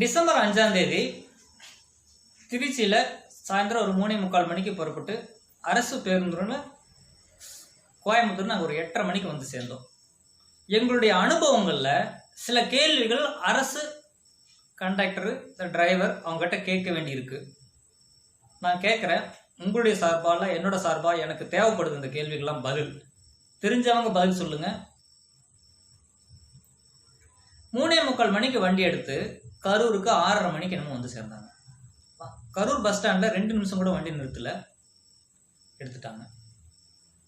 December அஞ்சாம் தேதி திருச்சியில் சாயந்தரம் ஒரு மூணே முக்கால் மணிக்கு புறப்பட்டு அரசு பேருந்துன்னு கோயம்புத்தூர் நாங்கள் ஒரு எட்டரை மணிக்கு வந்து சேர்ந்தோம். எங்களுடைய அனுபவங்களில் சில கேள்விகள் அரசு கண்டக்டரு டிரைவர் அவங்ககிட்ட கேட்க வேண்டியிருக்கு. நான் கேட்குறேன் உங்களுடைய சார்பால் என்னோட சார்பாக எனக்கு தேவைப்படுது இந்த கேள்விகள்லாம் பதில். தெரிஞ்சவங்க பதில் சொல்லுங்கள் மூணே முக்கால் மணிக்கு வண்டி எடுத்து கரூருக்கு ஆறரை மணிக்கு என்னமோ வந்து சேர்ந்தாங்க. கரூர் பஸ் ஸ்டாண்டில் ரெண்டு நிமிஷம் கூட வண்டி நிறுத்தல. எடுத்துட்டாங்க.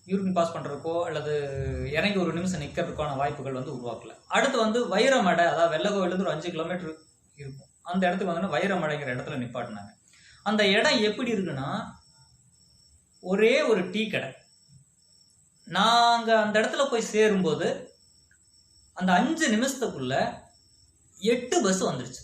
யூரின் பாஸ் பண்ணுறதுக்கோ அல்லது இறங்கி ஒரு நிமிஷம் நிற்கிறதுக்கான வாய்ப்புகள் வந்து உருவாக்கல. அடுத்து வந்து வைரமடை அதாவது வெள்ளகோவிலேருந்து ஒரு அஞ்சு கிலோமீட்டர் இருக்கும். அந்த இடத்துக்கு வந்து வைரமடைங்கிற இடத்துல நிப்பாட்டினாங்க. அந்த இடம் எப்படி இருக்குன்னா ஒரே ஒரு டீ கடை. நாங்கள் அந்த இடத்துல போய் சேரும்போது அந்த அஞ்சு நிமிஷத்துக்குள்ளே எட்டு பஸ் வந்துருச்சு.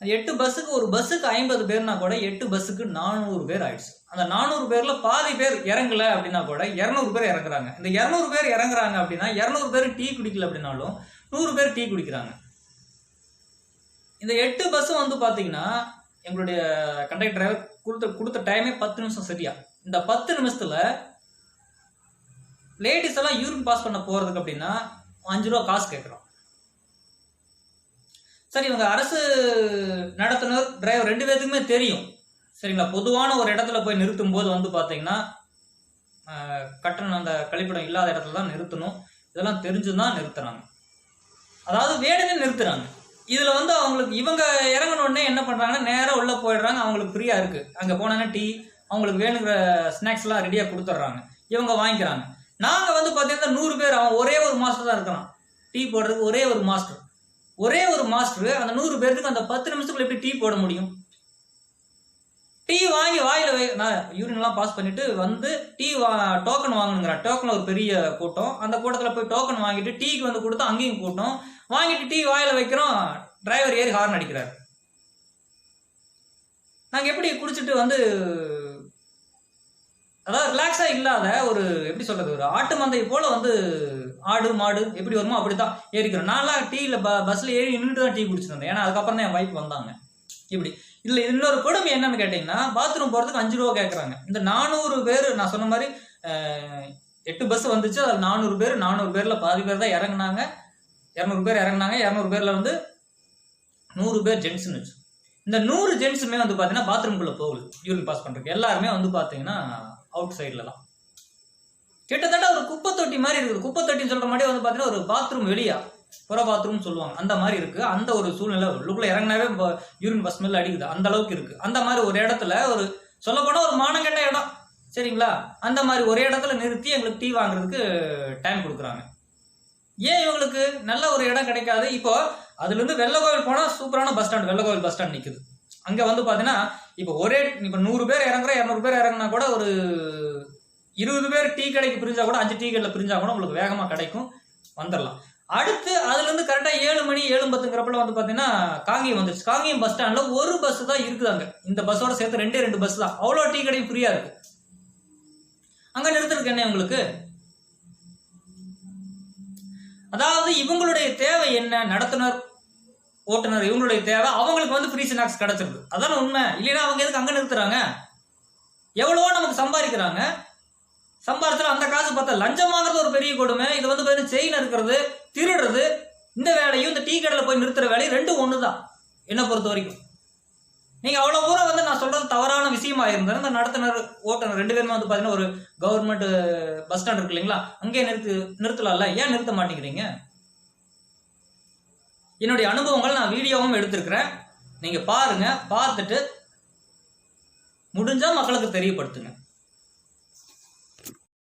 எட்டு பஸ்ஸுக்கு ஒரு பஸ்ஸுக்கு ஐம்பது பேர்னா கூட எட்டு பஸ்ஸுக்கு நானூறு பேர் ஆயிடுச்சு. அந்த நானூறு பேரில் பாதி பேர் இறங்கல அப்படின்னா கூட இரநூறு பேர் இறங்குறாங்க. இந்த இரநூறு பேர் இறங்குறாங்க அப்படின்னா இரநூறு பேர் டீ குடிக்கல அப்படின்னாலும் நூறு பேர் டீ குடிக்கிறாங்க. இந்த எட்டு பஸ்ஸும் வந்து பார்த்தீங்கன்னா எங்களுடைய கண்டக்டர் டிரைவர் கொடுத்த கொடுத்த டைமே பத்து நிமிஷம் சரியா. இந்த பத்து நிமிஷத்தில் லேடிஸ் எல்லாம் யூரின் பாஸ் பண்ண போகிறதுக்கு அப்படின்னா அஞ்சு ரூபா காசு கேட்குறோம். சரி இவங்க அரசு நடத்துனர் டிரைவர் ரெண்டு பேர்த்துக்குமே தெரியும். சரிங்களா? பொதுவான ஒரு இடத்துல போய் நிறுத்தும் போது வந்து பார்த்தீங்கன்னா கட்டணம் அந்த கழிப்பிடம் இல்லாத இடத்துல தான் நிறுத்தணும். இதெல்லாம் தெரிஞ்சு தான் நிறுத்துறாங்க. அதாவது வேணுமே நிறுத்துறாங்க. இதில் வந்து அவங்களுக்கு இவங்க இறங்கின உடனே என்ன பண்ணுறாங்கன்னா நேராக உள்ள போயிடுறாங்க. அவங்களுக்கு ஃப்ரீயாக இருக்குது அங்கே போனாங்கன்னா டீ அவங்களுக்கு வேணுங்கிற ஸ்நாக்ஸ் எல்லாம் கொடுத்துட்றாங்க. இவங்க வாங்கிக்கிறாங்க. நாங்கள் வந்து பார்த்தீங்கன்னா நூறு பேர் அவன் ஒரே ஒரு மாஸ்டர் தான் இருக்கிறான் டீ போடுறதுக்கு ஒரே ஒரு மாஸ்டர் ஒரே ஒரு மாஸ்டர் அந்த நூறு பேருக்கு அந்த பத்து நிமிஷத்துக்குள்ள எப்படி டீ போட முடியும்? டீ வாங்கி வாயில நான் யூரின்லாம் பாஸ் பண்ணிட்டு வந்து டீ வா டோக்கன் வாங்கணுங்கிற டோக்கன் ஒரு பெரிய கூட்டம். அந்த கூட்டத்தில் போய் டோக்கன் வாங்கிட்டு டீக்கு வந்து கொடுத்து அங்கேயும் கூட்டம். வாங்கிட்டு டீ வாயில வைக்கிறோம் டிரைவர் ஏறி ஹார்ன் அடிக்கிறார். நாங்கள் எப்படி குடிச்சிட்டு வந்து அதாவது ரிலாக்ஸா இல்லாத ஒரு எப்படி சொல்றது ஒரு ஆட்டு மந்தை போல வந்து ஆடு மாடு எப்படி வருமோ அப்படித்தான் ஏறிக்கிறோம். நான்லாம் டீல ப பஸ்ல ஏறி நின்றுட்டு தான் டீ குடிச்சிருந்தேன் ஏன்னா அதுக்கப்புறம் தான் என் வைஃப் வந்தாங்க. இப்படி. இதுல இன்னொரு கொடுமை என்னன்னு கேட்டீங்கன்னா பாத்ரூம் போறதுக்கு அஞ்சு ரூபா கேட்கறாங்க இந்த நானூறு பேர் நான் சொன்ன மாதிரி எட்டு பஸ் வந்துச்சு. அதில் நானூறு பேர் நானூறு பேர்ல பாதி பேர் தான் இறங்குனாங்க. இரநூறு பேர் இறங்குனாங்க. இரநூறு பேர்ல வந்து நூறு பேர் ஜென்ட்ஸ்னு வச்சு. இந்த நூறு ஜென்ட்ஸுமே வந்து பார்த்தீங்கன்னா பாத்ரூம்குள்ளே போகுது. யூரின் பாஸ் பண்ணுறதுக்கு எல்லாருமே வந்து பார்த்தீங்கன்னா அவுட் சைட்லலாம் கிட்டத்தட்ட ஒரு குப்பை தொட்டி மாதிரி இருக்குது. குப்பை தொட்டின்னு சொல்கிற மாதிரி வந்து பார்த்தீங்கன்னா ஒரு பாத்ரூம் வெளியா புற பாத்ரூம் சொல்லுவாங்க. அந்த மாதிரி இருக்கு. அந்த ஒரு சூழ்நிலை உள்ளுக்குள்ள இறங்கினாவே யூரின் பஸ் ஸ்மெல் அடிக்குது. அந்த அளவுக்கு இருக்கு. அந்த மாதிரி ஒரு இடத்துல ஒரு சொல்லப்போனால் ஒரு மானங்கெட்ட இடம். சரிங்களா? அந்த மாதிரி ஒரே இடத்துல நிறுத்தி எங்களுக்கு டீ வாங்குறதுக்கு டைம் கொடுக்குறாங்க. ஏன் இவங்களுக்கு நல்ல ஒரு இடம் கிடைக்காது? இப்போ அதுல இருந்து வெள்ளக்கோவில் போனா சூப்பரான bus stand Vellakovil bus stand நிக்குது. அங்க வந்து பாத்தீங்கன்னா இப்போ ஒரே இப்போ நூறு பேர் இறங்குற இரநூறு பேர் இறங்குனா கூட ஒரு இருபது பேர் டீ கடைக்கு பிரிஞ்சா கூட அஞ்சு டீ கடையில் பிரிஞ்சா கூட உங்களுக்கு வேகமா கிடைக்கும். வந்துடலாம் அடுத்து அதுல இருந்து கரெக்டா ஏழு மணி ஏழு பத்துங்கிறப்பல வந்து பாத்தீங்கன்னா காங்கியம் வந்துருச்சு. காங்கியம் பஸ் ஸ்டாண்ட்ல ஒரு பஸ் தான் இருக்குது அங்க. இந்த பஸ்ஸோட சேர்த்து ரெண்டே ரெண்டு பஸ் தான். அவ்வளோ டீ கடையும் ஃப்ரீயா இருக்கு. அங்க நிறுத்துறதுக்கு என்ன உங்களுக்கு அதாவது இவங்களுடைய தேவை என்ன? நடத்துனர் ஓட்டுநர் இவங்களுடைய தேவை. அவங்களுக்கு வந்து ஃப்ரீ ஸ்நாக்ஸ் கிடச்சிருது. அதான உண்மை? இல்லைன்னா அவங்க எதுக்கு அங்கே நிறுத்துறாங்க? எவ்வளவோ நமக்கு சம்பாதிக்கிறாங்க. சம்பாதிச்சா அந்த காசு பார்த்தா லஞ்சம் வாங்குறது ஒரு பெரிய கொடுமை. இது வந்து பார்த்தீங்கன்னா செயின் இருக்கிறது திருடுறது. இந்த வேலையும் இந்த டீ கடையில் போய் நிறுத்துற வேலையும் ரெண்டும் ஒன்று தான் என்னை பொறுத்த வரைக்கும். நீங்கள் அவ்வளோ தூரம் வந்து நான் சொல்கிறது தவறான விஷயமா இருந்தா இந்த நடத்துனர் ஓட்டுநர் ரெண்டு பேருமே வந்து பார்த்தீங்கன்னா ஒரு கவர்மெண்ட் பஸ் ஸ்டாண்ட் இருக்கு இல்லைங்களா? அங்கேயே நிறுத்து நிறுத்தலாம்ல? ஏன் நிறுத்த மாட்டேங்கிறீங்க? என்னுடைய அனுபவங்கள் நான் வீடியோவும் எடுத்திருக்கிறேன். நீங்கள் பாருங்கள் பார்த்துட்டு முடிஞ்சால் மக்களுக்கு தெரியப்படுத்துங்க.